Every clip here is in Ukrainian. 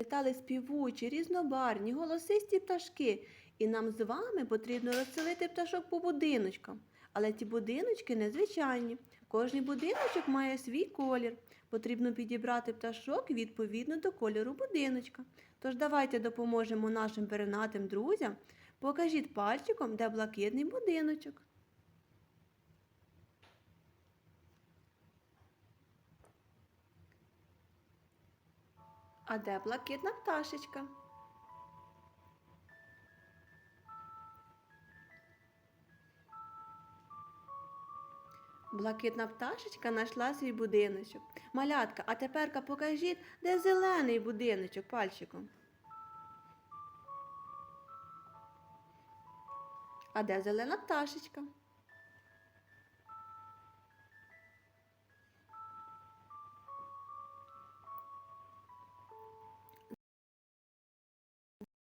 Літали співучі, різнобарні, голосисті пташки, і нам з вами потрібно розселити пташок по будиночкам. Але ті будиночки незвичайні. Кожний будиночок має свій колір. Потрібно підібрати пташок відповідно до кольору будиночка. Тож давайте допоможемо нашим перенатим друзям. Покажіть пальчиком, де блакитний будиночок. А де блакитна пташечка? Блакитна пташечка знайшла свій будиночок. Малятка, а теперка покажіть, де зелений будиночок пальчиком. А де зелена пташечка?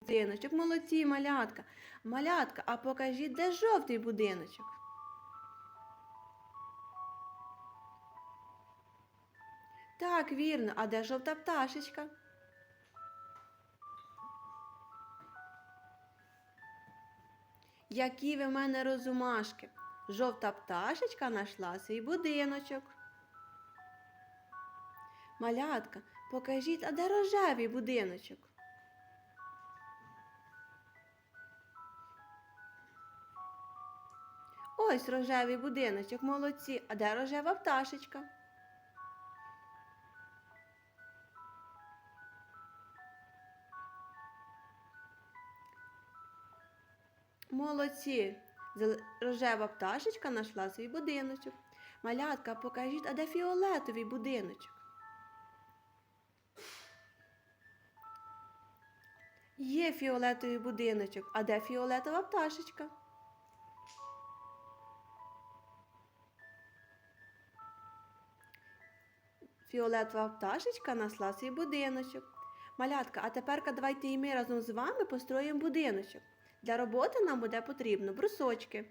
Будиночок, молодці, малятка. Малятка, а покажіть, де жовтий будиночок. Так, вірно, а де жовта пташечка? Які ви в мене розумашки. Жовта пташечка знайшла свій будиночок. Малятка, покажіть, а де рожевий будиночок? Ось рожевий будиночок, молодці. А де рожева пташечка? Молодці. Рожева пташечка знайшла свій будиночок. Малятка, покажіть, а де фіолетовий будиночок? Є фіолетовий будиночок, а де фіолетова пташечка? Фіолетова пташечка знайшла свій будиночок. Малятка, а тепер давайте і ми разом з вами построїмо будиночок. Для роботи нам буде потрібно брусочки.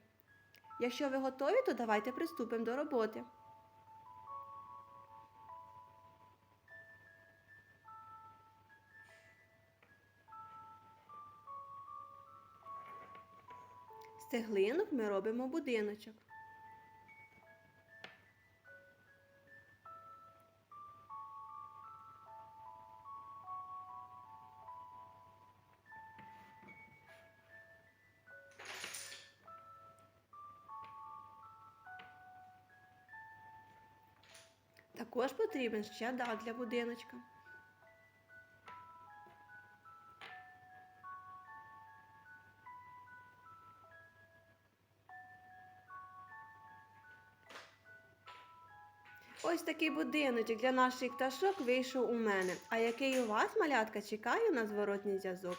Якщо ви готові, то давайте приступимо до роботи. З цеглинок ми робимо будиночок. Також потрібен ще дах для будиночка. Ось такий будиночок для наших пташок вийшов у мене. А який у вас, малятка, чекаю на зворотній зв'язок.